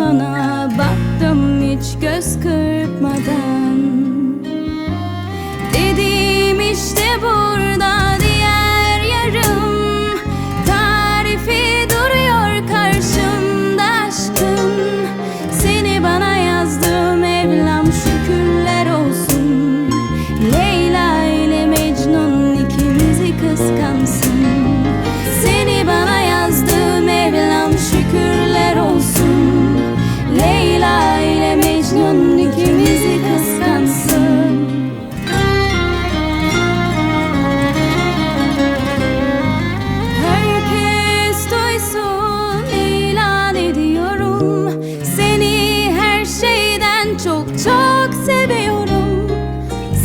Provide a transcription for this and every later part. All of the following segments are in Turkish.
sana. Baktım hiç göz kırpmadan seviyorum.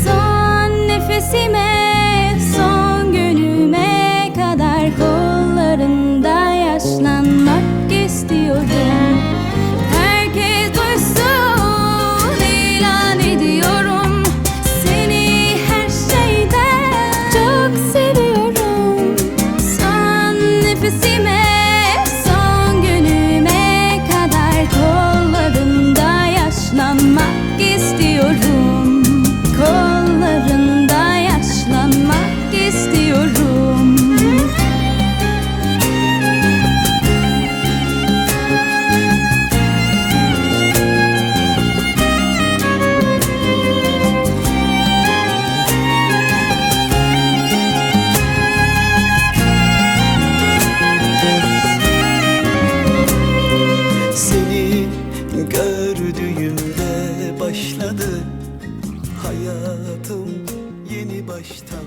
Son nefesime son günüme kadar kollarında yaşlanmak istiyorum Herkes duysun ilan ediyorum. Seni her şeyden çok seviyorum. Son nefesime başladı. Hayatım yeni baştan